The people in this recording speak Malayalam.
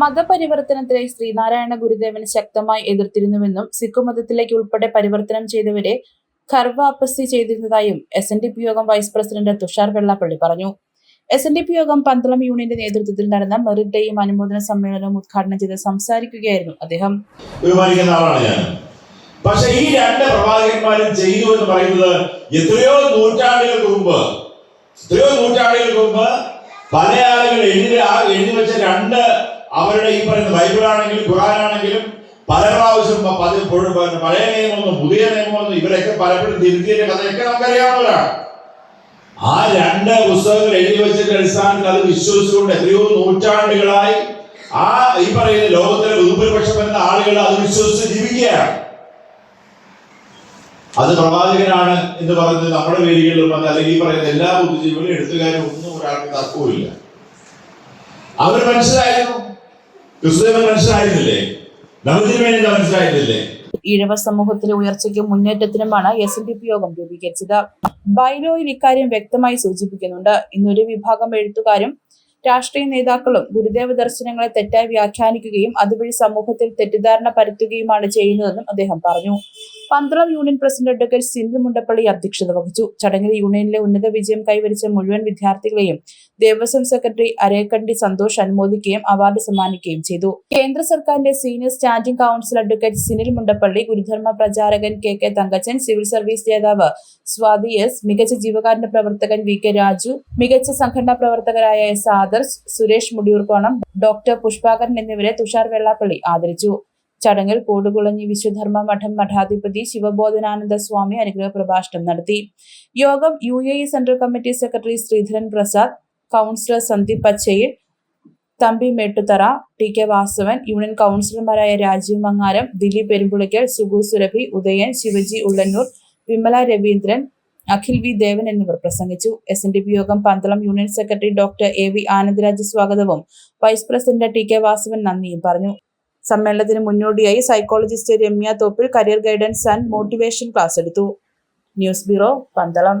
മതപരിവർത്തനത്തിലെ ശ്രീനാരായണ ഗുരുദേവന് ശക്തമായി എതിർത്തിരുന്നുവെന്നും സിഖ് മതത്തിലേക്ക് ഉൾപ്പെടെ പരിവർത്തനം ചെയ്തവരെ ഖർവാപ്പസി ചെയ്തിരുന്നതായും S N D P Yogam vice president Tushar Vellappally പറഞ്ഞു. S N D P Yogam Pandalam യൂണിയന്റെ നേതൃത്വത്തിൽ നടന്ന മെറിറ്റ് ഡേയും അനുമോദന സമ്മേളനവും ഉദ്ഘാടനം ചെയ്ത് സംസാരിക്കുകയായിരുന്നു അദ്ദേഹം. പക്ഷെ ഈ രണ്ട് പ്രവാചകന്മാരും ചെയ്തു എന്ന് പറയുന്നത് എത്രയോ നൂറ്റാണ്ടുകൾക്ക് മുമ്പ് എത്രയോ നൂറ്റാണ്ടുകൾക്ക് മുമ്പ് പല ആളുകൾ എഴുതി എഴുതി വെച്ച രണ്ട് അവരുടെ ഈ പറയുന്ന ബൈബിളാണെങ്കിലും ഖുറാനാണെങ്കിലും പല പ്രാവശ്യം പഴയ നിയമമൊന്നും പുതിയ നിയമമൊന്നും ഇവരൊക്കെ പലപ്പോഴും തിരുത്തിയ കഥയൊക്കെ നമുക്കറിയാവുന്നവരാണ്. ആ രണ്ട് പുസ്തകങ്ങൾ എഴുതി വെച്ചിട്ട് അടിസ്ഥാനത്തിൽ അത് വിശ്വസിച്ചുകൊണ്ട് എത്രയോ നൂറ്റാണ്ടുകളായി ആ ഈ പറയുന്ന ലോകത്തിലെ ബഹുഭൂരിപക്ഷം എന്ന ആളുകൾ അത് വിശ്വസിച്ച് ജീവിക്കുകയാണ്. അത് പ്രവാചകനാണ് എന്ന് പറയുന്നത് നമ്മുടെ വേദികളിലും വന്ന് അല്ലെങ്കിൽ ഈ പറയുന്ന എല്ലാ ബുദ്ധിജീവികളും എഴുത്തുകാരും ഒന്നും ഒരാൾക്ക് തർക്കവുമില്ല. അവർ മനസ്സിലായിരുന്നു. ക്രിസ്തുദേവൻ മനസ്സിലായിരുന്നില്ലേ മനസ്സിലായിരുന്നില്ലേ ഈഴവ സമൂഹത്തിലെ ഉയർച്ചയ്ക്കും മുന്നേറ്റത്തിനുമാണ് S N D P Yogam രൂപീകരിച്ചത്. ബൈലോയിൽ ഇക്കാര്യം വ്യക്തമായി സൂചിപ്പിക്കുന്നുണ്ട്. ഇന്നൊരു വിഭാഗം എഴുത്തുകാരും രാഷ്ട്രീയ നേതാക്കളും ഗുരുദേവ ദർശനങ്ങളെ തെറ്റായി വ്യാഖ്യാനിക്കുകയും അതുവഴി സമൂഹത്തിൽ തെറ്റിദ്ധാരണ പരത്തുകയുമാണ് ചെയ്യുന്നതെന്നും അദ്ദേഹം പറഞ്ഞു. Pandalam union president advocate Sindhu Mundappally അധ്യക്ഷത വഹിച്ചു. ചടങ്ങിൽ യൂണിയനിലെ ഉന്നത വിജയം കൈവരിച്ച മുഴുവൻ വിദ്യാർത്ഥികളെയും ദേവസ്വം സെക്രട്ടറി അരേക്കണ്ടി സന്തോഷ് അനുമോദിക്കുകയും അവാർഡ് സമ്മാനിക്കുകയും ചെയ്തു. കേന്ദ്ര സർക്കാരിന്റെ senior standing counsel advocate Sinil Mundappally Gurudharma പ്രചാരകൻ K K Thankachan civil service ജേതാവ് സ്വാതി എസ് മികച്ച ജീവകാരുണ്യ പ്രവർത്തകൻ വി കെ രാജു മികച്ച സംഘടനാ പ്രവർത്തകരായ എസ് ആദർശ് സുരേഷ് മുടിയൂർക്കോണം ഡോക്ടർ പുഷ്പാകരൻ എന്നിവരെ തുഷാർ വെള്ളാപ്പള്ളി ആദരിച്ചു. ചടങ്ങിൽ കൂടുകുളഞ്ഞി വിശ്വധർമ്മ മഠം മഠാധിപതി ശിവബോധനാനന്ദ സ്വാമി അനുഗ്രഹ പ്രഭാഷണം നടത്തി. Yogam U A E central committee secretary Sreedharan Prasad councillor Sandeep Pachayil Thampi Mettuthara T K Vasavan union കൗൺസിലർമാരായ രാജീവ് മങ്ങാരം ദിലീപ് പെരുമ്പുളിക്കൽ സുഗു സുരഭി ഉദയൻ ശിവജി ഉള്ളന്നൂർ വിമല രവീന്ദ്രൻ അഖിൽ വി ദേവൻ എന്നിവർ പ്രസംഗിച്ചു. S N D P Yogam Pandalam union secretary doctor A V Anandaraj സ്വാഗതവും vice president T K Vasavan നന്ദിയും പറഞ്ഞു. സമ്മേളനത്തിന് മുന്നോടിയായി psychologist Ramya Thoppil career guidance and motivation class എടുത്തു. News bureau Pandalam.